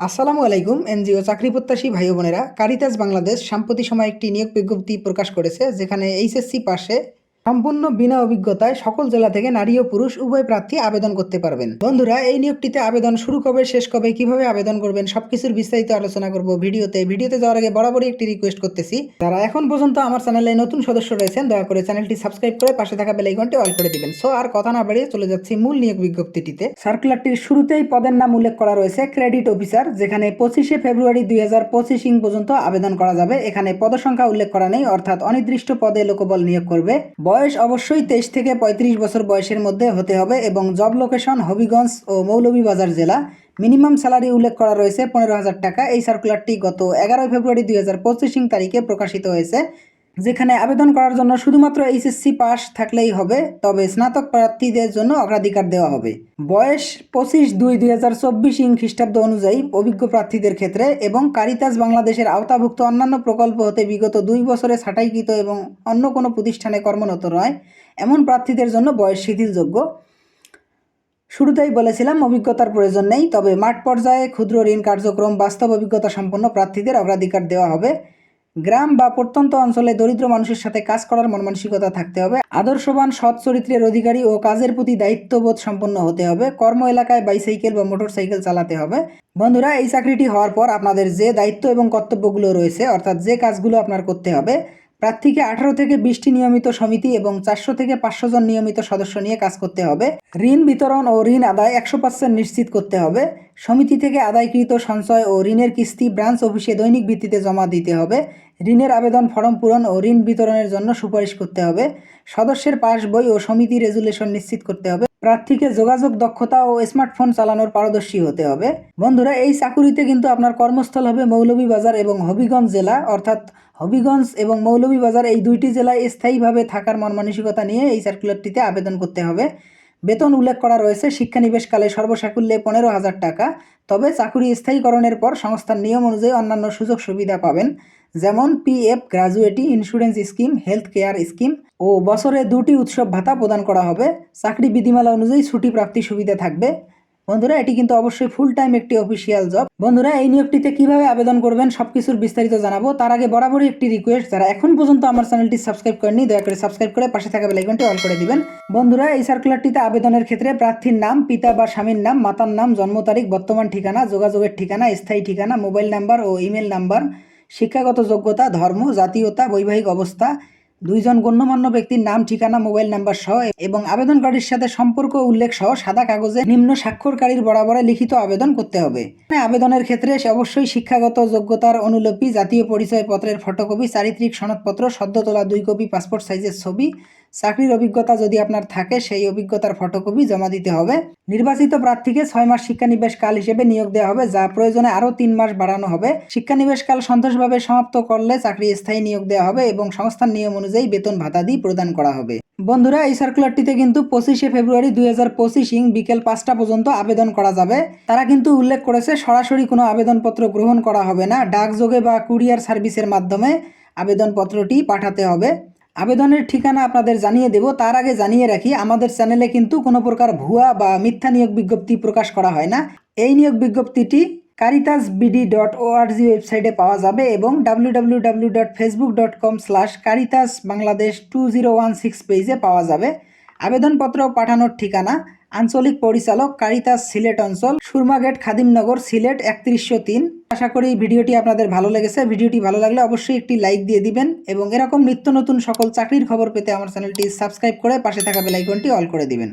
আসসালামু আলাইকুম, এনজিও চাকরি প্রত্যাশী ভাই বোনেরা। কারিতাস বাংলাদেশ সাম্প্রতিক সময় একটি নিয়োগ বিজ্ঞপ্তি প্রকাশ করেছে, যেখানে এইচএসসি পাশে সম্পূর্ণ বিনা অভিজ্ঞতায় সকল জেলা থেকে নারী ও পুরুষ উভয় প্রার্থী আবেদন করতে পারবেন। বন্ধুরা, এই নিয়োগটিতে আবেদন শুরু কবে, শেষ কবে, কীভাবে আবেদন করবেন, সবকিছুর বিস্তারিত আলোচনা করব ভিডিওতে। ভিডিওতে যাওয়ার আগে বরাবরই একটি রিকোয়েস্ট করতেছি। যারা এখন পর্যন্ত আমার চ্যানেলে নতুন সদস্য রয়েছেন, দয়া করে চ্যানেলটি সাবস্ক্রাইব করে পাশে থাকা বেল আইকনটি অল করে দিবেন। সো, আর কথা না বাড়িয়ে চলে যাচ্ছি মূল নিয়োগ বিজ্ঞপ্তিটিতে। সার্কুলারটির শুরুতেই পদের নাম উল্লেখ করা রয়েছে ক্রেডিট অফিসার যেখানে পঁচিশে ফেব্রুয়ারি দুই হাজার পঁচিশ ইং পর্যন্ত আবেদন করা যাবে। এখানে পদসংখ্যা উল্লেখ করা নেই, অর্থাৎ অনির্দিষ্ট পদে লোকবল নিয়োগ করবে। বয়স অবশ্যই তেইশ থেকে পঁয়ত্রিশ বছর বয়সের মধ্যে হতে হবে এবং জব লোকেশন হবিগঞ্জ ও মৌলভীবাজার জেলা। মিনিমাম স্যালারি উল্লেখ করা রয়েছে পনেরো হাজার টাকা। এই সার্কুলারটি গত এগারোই ফেব্রুয়ারি দুই হাজার পঁচিশ তারিখে প্রকাশিত হয়েছে। যেখানে আবেদন করার জন্য শুধুমাত্র এইচএসসি পাস থাকলেই হবে, তবে স্নাতক প্রার্থীদের জন্য অগ্রাধিকার দেওয়া হবে। বয়স পঁচিশ দুই দুই হাজার চব্বিশ ইং খ্রিস্টাব্দ অনুযায়ী অভিজ্ঞ প্রার্থীদের ক্ষেত্রে এবং কারিতাস বাংলাদেশের আওতাভুক্ত অন্যান্য প্রকল্প হতে বিগত দুই বছরে ছাঁটাইকৃত এবং অন্য কোনো প্রতিষ্ঠানে কর্মরত নয় এমন প্রার্থীদের জন্য বয়স শিথিলযোগ্য। শুরুতেই বলেছিলাম, অভিজ্ঞতার প্রয়োজন নেই, তবে মাঠ পর্যায়ে ক্ষুদ্র ঋণ কার্যক্রম বাস্তব অভিজ্ঞতা সম্পন্ন প্রার্থীদের অগ্রাধিকার দেওয়া হবে। গ্রাম বা প্রত্যন্ত অঞ্চলে দরিদ্র মানুষের সাথে কাজ করার মন মানসিকতা থাকতে হবে। আদর্শবান, সৎ চরিত্রের অধিকারী ও কাজের প্রতি দায়িত্ববোধ সম্পন্ন হতে হবে। কর্ম এলাকায় বাইসাইকেল বা মোটর সাইকেল চালাতে হবে। বন্ধুরা, এই চাকরিটি হওয়ার পর আপনাদের যে দায়িত্ব এবং কর্তব্যগুলো রয়েছে, অর্থাৎ যে কাজগুলো আপনার করতে হবে, প্রার্থীকে আঠারো থেকে বিশটি নিয়মিত সমিতি এবং চারশো থেকে পাঁচশো জন নিয়মিত সদস্য নিয়ে কাজ করতে হবে। ঋণ বিতরণ ও ঋণ আদায় একশো পার্সেন্ট নিশ্চিত করতে হবে। সমিতি থেকে আদায়কৃত সঞ্চয় ও ঋণের কিস্তি ব্রাঞ্চ অফিসে দৈনিক ভিত্তিতে জমা দিতে হবে। ঋণের আবেদন ফর্ম পূরণ ও ঋণ বিতরণের জন্য সুপারিশ করতে হবে। সদস্যের পাস বই ও সমিতি রেজুলেশন নিশ্চিত করতে হবে। প্রার্থীকে যোগাযোগ, দক্ষতা ও স্মার্টফোন চালানোর পারদর্শী হতে হবে। বন্ধুরা, এই চাকুরিতে কিন্তু আপনার কর্মস্থল হবে মৌলভীবাজার এবং হবিগঞ্জ জেলা। অর্থাৎ হবিগঞ্জ এবং মৌলভীবাজার এই দুইটি জেলায় স্থায়ীভাবে থাকার মন মানসিকতা নিয়ে এই সার্কুলারটিতে আবেদন করতে হবে। বেতন উল্লেখ করা রয়েছে শিক্ষানিবেশকালে সর্বসাকুল্যে পনেরো হাজার টাকা, তবে চাকুরি স্থায়ীকরণের পর সংস্থার নিয়ম অনুযায়ী অন্যান্য সুযোগ সুবিধা পাবেন, যেমন PF, gratuity insurance scheme, health care scheme ও বছরে দুটি উৎসব ভাতা প্রদান করা হবে। চাকরি বিধিমালা অনুযায়ী ছুটি প্রাপ্তি সুবিধা থাকবে। বন্ধুরা, এটি কিন্তু অবশ্যই ফুল টাইম একটি অফিসিয়াল জব বন্ধুরা, এই নিয়োগটিতে কীভাবে আবেদন করবেন সবকিছুর বিস্তারিত জানাব। তার আগে বরাবরই একটি রিকোয়েস্ট যারা এখন পর্যন্ত আমার চ্যানেলটি সাবস্ক্রাইব করেনি দয়া করে সাবস্ক্রাইব করে পাশে থাকা বেলাইকনটি অল করে দিবেন। বন্ধুরা, এই সার্কুলারটিতে আবেদনের ক্ষেত্রে প্রার্থীর নাম, পিতা বা স্বামীর নাম, মাতার নাম, জন্ম তারিখ, বর্তমান ঠিকানা, যোগাযোগের ঠিকানা, স্থায়ী ঠিকানা মোবাইল নাম্বার ও ইমেল নাম্বার শিক্ষাগত যোগ্যতা, ধর্ম, জাতীয়তা, বৈবাহিক অবস্থা দুইজন গণ্যমান্য ব্যক্তির নাম, ঠিকানা, মোবাইল নাম্বার সহ এবং আবেদনকারীর সাথে সম্পর্ক উল্লেখ সহ সাদা কাগজে নিম্ন স্বাক্ষরকারীর বরাবরে লিখিত আবেদন করতে হবে। আবেদনের ক্ষেত্রে অবশ্যই শিক্ষাগত যোগ্যতার অনুলিপি, জাতীয় পরিচয়পত্রের ফটোকপি, চারিত্রিক সনদপত্র সদ্য তোলা দুই কপি, পাসপোর্ট সাইজের ছবি চাকরির অভিজ্ঞতা যদি আপনার থাকে, সেই অভিজ্ঞতার ফটোকপি জমা দিতে হবে। নির্বাচিত প্রার্থীকে ছয় মাস শিক্ষানিবেশ কাল হিসেবে নিয়োগ দেওয়া হবে, যা প্রয়োজনে আরও তিন মাস বাড়ানো হবে। শিক্ষানিবেশ কাল সন্তোষভাবে সমাপ্ত করলে চাকরি স্থায়ী নিয়োগ দেওয়া হবে এবং সংস্থার নিয়ম অনুযায়ী বেতন ভাতা ভাতাদি প্রদান করা হবে। বন্ধুরা, এই সার্কুলারটিতে কিন্তু পঁচিশে ফেব্রুয়ারি দুই হাজার পঁচিশ বিকেল পাঁচটা পর্যন্ত আবেদন করা যাবে। তারা কিন্তু উল্লেখ করেছে, সরাসরি কোনো আবেদনপত্র গ্রহণ করা হবে না। ডাকযোগে বা কুরিয়ার সার্ভিসের মাধ্যমে আবেদনপত্রটি পাঠাতে হবে। আবেদনের ঠিকানা আপনাদের জানিয়ে দেব। তার আগে জানিয়ে রাখি, আমাদের চ্যানেলে কিন্তু কোনো প্রকার ভুয়া বা মিথ্যা নিয়োগ বিজ্ঞপ্তি প্রকাশ করা হয় না। এই নিয়োগ বিজ্ঞপ্তিটি কারিতাস বিডি ডট ওআরজি ওয়েবসাইটে পাওয়া যাবে এবং W W dot Facebook dot com slash Caritas Bangladesh two zero one six পেজে পাওয়া যাবে। আবেদনপত্র পাঠানোর ঠিকানা, আঞ্চলিক পরিচালক কারিতাস সিলেট অঞ্চল সুরমাগেট খাদিমনগর, সিলেট একত্রিশশো তিন। আশা করি ভিডিওটি আপনাদের ভালো লেগেছে। ভিডিওটি ভালো লাগলে অবশ্যই একটি লাইক দিয়ে দিবেন এবং এরকম নিত্য নতুন সকল চাকরির খবর পেতে আমার চ্যানেলটি সাবস্ক্রাইব করে পাশে থাকা বেলাইকনটি অল করে দিবেন।